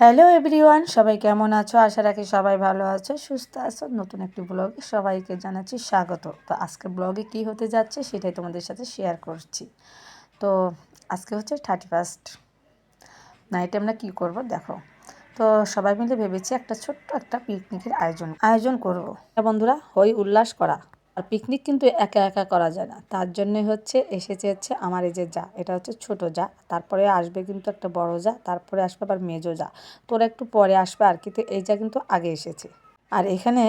Hello everyone, সবাই কেমন আছো? আশা রাখি সবাই ভালো আছো, সুস্থ আছো। নতুন একটি ব্লগে সবাইকে জানাচ্ছি স্বাগত। তো আজকে ব্লগে কি হতে যাচ্ছে সেটাই তোমাদের সাথে শেয়ার করছি। তো আজকে হচ্ছে থার্টি ফার্স্ট নাইটে আমরা কী করব দেখো। তো সবাই মিলে ভেবেছি একটা ছোট্ট একটা পিকনিকের আয়োজন আয়োজন করব। বন্ধুরা, হই উল্লাস করা। আর পিকনিক কিন্তু একা একা করা যায় না। তার জন্যে হচ্ছে এসেছে হচ্ছে আমার এই যে যা, এটা হচ্ছে ছোট যা, তারপরে আসবে কিন্তু একটা বড় যা, তারপরে আসবে আবার মেজো যা। তোরা একটু পরে আসবে আর কিন্তু এই যা কিন্তু আগে এসেছে। আর এখানে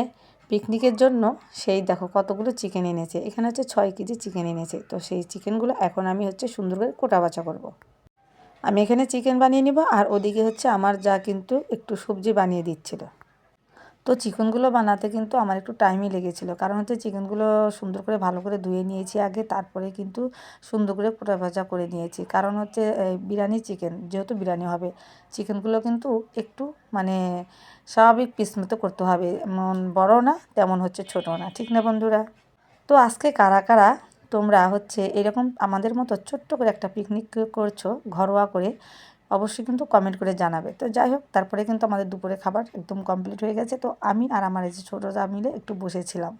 পিকনিকের জন্য সেই দেখো কতগুলো চিকেন এনেছে। এখানে হচ্ছে ছয় কেজি চিকেন এনেছে। তো সেই চিকেনগুলো এখন আমি হচ্ছে সুন্দর করে কোটা বাছা করব। আমি এখানে চিকেন বানিয়ে নিব আর ওদিকে হচ্ছে আমার যা কিন্তু একটু সবজি বানিয়ে দিচ্ছিল। তো চিকেনগুলো বানাতে কিন্তু আমার একটু টাইমই লেগেছিলো। কারণ হচ্ছে চিকেনগুলো সুন্দর করে ভালো করে ধুয়ে নিয়েছি আগে, তারপরে কিন্তু সুন্দর করে পোটা ভাজা করে নিয়েছি। কারণ হচ্ছে বিরিয়ানি চিকেন, যেহেতু বিরিয়ানি হবে, চিকেনগুলো কিন্তু একটু মানে স্বাভাবিক পিস মতো করতে হবে। এমন বড় না, তেমন হচ্ছে ছোটো না। ঠিক না বন্ধুরা? তো আজকে কারা কারা তোমরা হচ্ছে এরকম আমাদের মতো ছোট্ট করে একটা পিকনিক করছ, ঘরোয়া করে অবশ্যই কিন্তু কমেন্ট করে জানাবে। তো যাই হোক, তারপরে কিন্তু আমাদের দুপুরে খাবার একদম কমপ্লিট হয়ে গেছে। তো আমি আর আমার এই যে ছোটো যা মিলে একটু বসেছিলাম।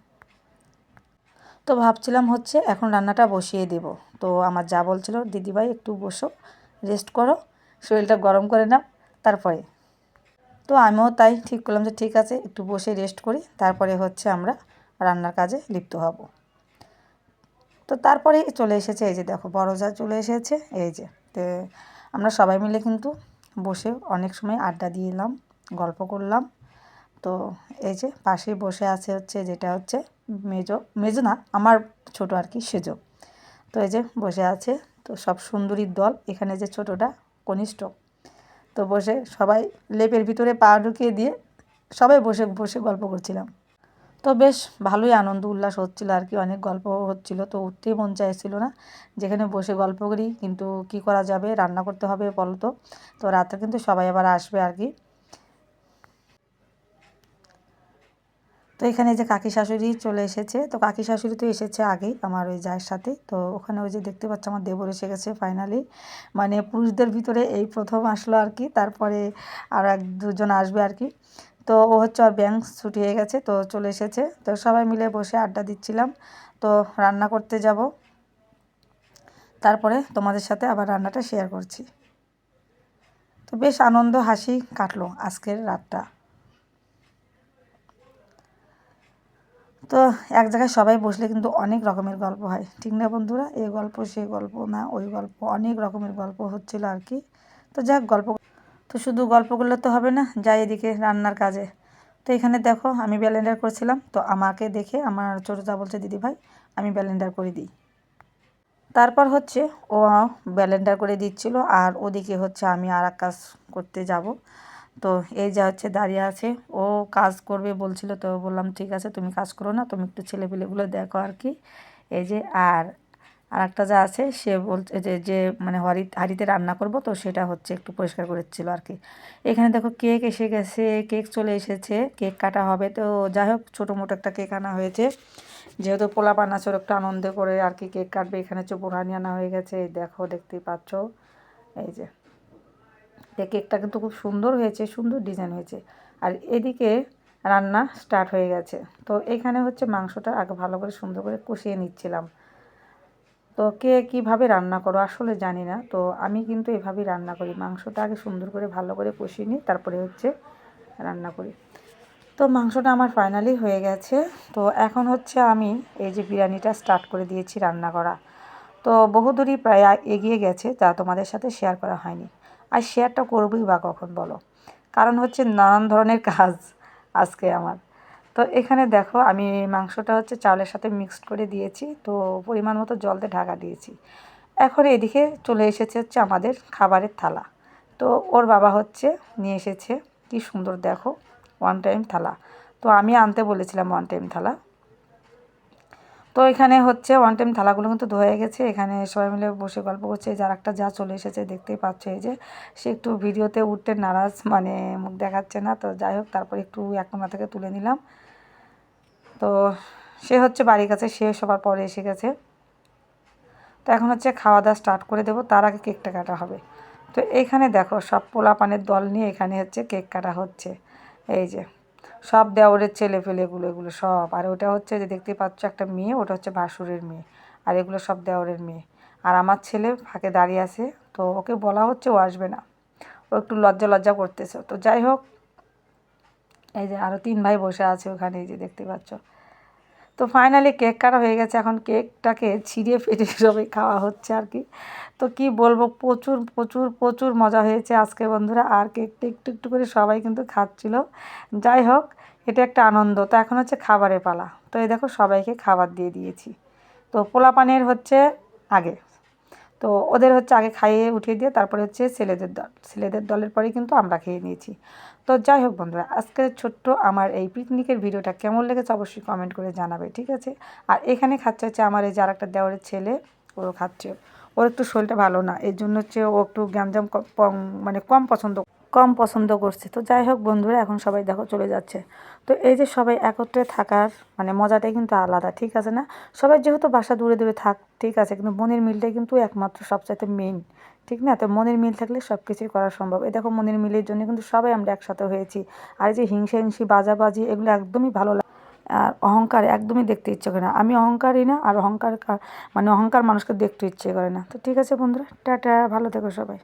তো ভাবছিলাম হচ্ছে এখন রান্নাটা বসিয়ে দেব। তো আমার যা বলছিল, দিদিভাই, একটু বসো রেস্ট করো, শরীরটা গরম করে নাও, তারপরে। তো আমিও তাই ঠিক করলাম যে ঠিক আছে, একটু বসে রেস্ট করি, তারপরে হচ্ছে আমরা রান্নার কাজে লিপ্ত হব। তো তারপরে চলে এসেছে, এই যে দেখো বড় যা চলে এসেছে, এই যে, তো আমরা সবাই মিলে কিন্তু বসে অনেক সময় আড্ডা দিলাম গল্প করলাম। তো এই যে পাশে বসে আছে হচ্ছে যেটা হচ্ছে মেজো মেজো না, আমার ছোট আর কি সেজো। তো এই যে বসে আছে, তো সব সুন্দরীর দল, এখানে যে ছোটোটা কনিষ্ঠ। তো বসে সবাই লেপের ভিতরে পা ঢুকিয়ে দিয়ে সবাই বসে বসে গল্প করছিলাম। তো বেশ ভালোই আনন্দ, উল্লাস হচ্ছিল আর কি। অনেক গল্প হচ্ছিল, তো উঠতেই মন চাইছিল না। যেখানে বসে গল্প করি, কিন্তু কি করা যাবে, রান্না করতে হবে বলতো। তো রাতে কিন্তু সবাই আবার আসবে আর কি। তো এখানে যে কাকি শাশুড়ি চলে এসেছে, তো কাকি শাশুড়ি তো এসেছে আগেই আমার ওই জায়ের সাথে। তো ওখানে ওই যে দেখতে পাচ্ছ, আমার দেবর এসে গেছে ফাইনালি মানে পুরুষদের ভিতরে এই প্রথম আসলো আর কি, তারপরে আর এক দুজন আসবে আর কি। তো ও হচ্ছে আর ব্যাংক ছুটি হয়ে গেছে, তো চলে এসেছে। তো সবাই মিলে বসে আড্ডা দিচ্ছিলাম। তো রান্না করতে যাব। তারপরে তোমাদের সাথে আবার রান্নাটা শেয়ার করছি। তো বেশ আনন্দ, হাসি কাটলো আজকের রাতটা। তো এক জায়গায় সবাই বসলে কিন্তু অনেক রকমের গল্প হয়। ঠিক না বন্ধুরা? এই গল্প, সে গল্প, না ওই গল্প, অনেক রকমের গল্প হচ্ছিল আর কি। তো যাক, গল্প তো শুধু গল্প করলে তো হবে না, যাই এদিকে রান্নার কাজে। তো এখানে দেখো, আমি ব্যালেন্ডার করছিলাম, তো আমাকে দেখে আমার ছোটোটা বলছে দিদি ভাই আমি ব্যালেন্ডার করে দিই। তারপর হচ্ছে ও ব্যালেন্ডার করে দিচ্ছিল, আর ওদিকে হচ্ছে আমি আর কাজ করতে যাব। তো এই যা হচ্ছে দাঁড়িয়ে আছে, ও কাজ করবে বলছিল, তো বললাম, ঠিক আছে, তুমি কাজ করো না, তুমি একটু ছেলেপিলেগুলো দেখো আর কি। এই যে, আর আর একটা যা আছে, সে বলছে যে যে মানে হাড়ি, হাঁড়িতে রান্না করব, তো সেটা হচ্ছে একটু পরিষ্কার করেছিল আর কি এখানে দেখো কেক এসে গেছে, কেক চলে এসেছে, কেক কাটা হবে। তো যাই হোক, ছোটো মোটো একটা কেক আনা হয়েছে। যেহেতু পোলা পানাচোর একটু আনন্দ করে আর কি কেক কাটবে। এখানে বোরহানি আনা হয়ে গেছে, এই দেখো, দেখতেই পাচ্ছ। এই যে কেকটা কিন্তু খুব সুন্দর হয়েছে, সুন্দর ডিজাইন হয়েছে। আর এদিকে রান্না স্টার্ট হয়ে গেছে। তো এখানে হচ্ছে মাংসটা আগে ভালো করে সুন্দর করে কষিয়ে নিচ্ছিলাম। তো কে কীভাবে রান্না করো? আসলে জানি না। তো আমি কিন্তু এভাবেই রান্না করি। মাংসটা আগে সুন্দর করে ভালো করে কষিয়ে নিই, তারপরে হচ্ছে রান্না করি। তো মাংসটা আমার ফাইনালি হয়ে গেছে। তো এখন হচ্ছে আমি এই যে বিরিয়ানিটা স্টার্ট করে দিয়েছি রান্না করা। তো বহুদূরই প্রায় এগিয়ে গেছে তা তোমাদের সাথে শেয়ার করা হয়নি। আর শেয়ারটা করবই বা কখন বলো? কারণ হচ্ছে নানান ধরনের কাজ আজকে আমার। তো এখানে দেখো, আমি মাংসটা হচ্ছে চাউলের সাথে মিক্সড করে দিয়েছি। তো পরিমাণ মতো জল দিয়ে ঢাকা দিয়েছি। এখন এদিকে চলে এসেছে হচ্ছে আমাদের খাবারের থালা। তো ওর বাবা হচ্ছে নিয়ে এসেছে, কি সুন্দর দেখো ওয়ান টাইম থালা। তো আমি আনতে বলেছিলাম ওয়ান টাইম থালা। তো এখানে হচ্ছে ওয়ান টাইম থালাগুলো কিন্তু ধয়ে গেছে। এখানে সবাই মিলে বসে গল্প করছে। যার একটা যা চলে এসেছে, দেখতেই পাচ্ছে এই যে, সে একটু ভিডিওতে উঠতে নারাজ মানে মুখ দেখাচ্ছে না। তো যাই হোক, তারপর একটু এক থেকে তুলে নিলাম। তো সে হচ্ছে বাড়ির কাছে, সে সবার পরে এসে গেছে। তো এখন হচ্ছে খাওয়া দাওয়া স্টার্ট করে দেবো, তার আগে কেকটা কাটা হবে। তো এইখানে দেখো, সব পোলাপানের দল নিয়ে এখানে হচ্ছে কেক কাটা হচ্ছে। এই যে, সব দেওরের ছেলে ফেলেগুলো এগুলো সব। আর ওটা হচ্ছে যে দেখতে পাচ্ছ একটা মেয়ে, ওটা হচ্ছে ভাসুরের মেয়ে। আর এগুলো সব দেওরের মেয়ে। আর আমার ছেলে ফাঁকে দাঁড়িয়ে আছে, তো ওকে বলা হচ্ছে ও আসবে না। ও একটু লজ্জা লজ্জা করতেছে। তো যাই হোক এই যে আরও তিন ভাই বসে আছে ওখানে যে দেখতে পাচ্ছ। তো ফাইনালি কেক কাটা হয়ে গেছে, এখন কেকটাকে ছিঁড়ে ফেটে সবাই খাওয়া হচ্ছে আর কি। তো কি বলব, প্রচুর প্রচুর প্রচুর মজা হয়েছে আজকে বন্ধুরা, আর কেকটা একটু একটু করে সবাই কিন্তু খাচ্ছিল। যাই হোক, এটা একটা আনন্দ। তো এখন হচ্ছে খাবারের পালা। তো এই দেখো সবাইকে খাবার দিয়ে দিয়েছি। তো পোলাপানের হচ্ছে আগে। তো ওদের হচ্ছে আগে খাইয়ে উঠিয়ে দিয়ে তারপরে হচ্ছে ছেলেদের দল। ছেলেদের দলের পরেই কিন্তু আমরা খেয়ে নিয়েছি। তো যাই হোক বন্ধুরা, আজকের ছোট্ট আমার এই পিকনিকের ভিডিওটা কেমন লেগেছে অবশ্যই কমেন্ট করে জানাবে, ঠিক আছে? আর এখানে খাচ্ছে হচ্ছে আমার এই যে আর একটা দেওয়ারের ছেলে ও খাচ্ছে। ওর একটু শরীরটা ভালো না এই জন্য হচ্ছে ও একটু গ্যামজাম মানে কম পছন্দ কম পছন্দ করছে। তো যাই হোক বন্ধুরা, এখন সবাই দেখো চলে যাচ্ছে। তো এই যে সবাই একত্রে থাকার মানে মজাটাই কিন্তু আলাদা, ঠিক আছে না? সবাই যেহেতু বাসা দূরে দূরে থাক, ঠিক আছে, কিন্তু মনের মিলটাই কিন্তু একমাত্র সবচাইতে মেইন ঠিক না? তো মনের মিল থাকলে সব কিছুই করা সম্ভব। এই দেখো মনের মিলের জন্য কিন্তু সবাই আমরা একসাথে হয়েছি। আর এই যে হিংসা হিংসি বাজাবাজি, এগুলো একদমই ভালো লাগে। আর অহংকার একদমই দেখতে ইচ্ছে করে না। আমি অহংকারই না, আর অহংকার মানে অহংকার মানুষকে দেখতে ইচ্ছে করে না। তো ঠিক আছে বন্ধুরা, টাটা, ভালো থেকো সবাই।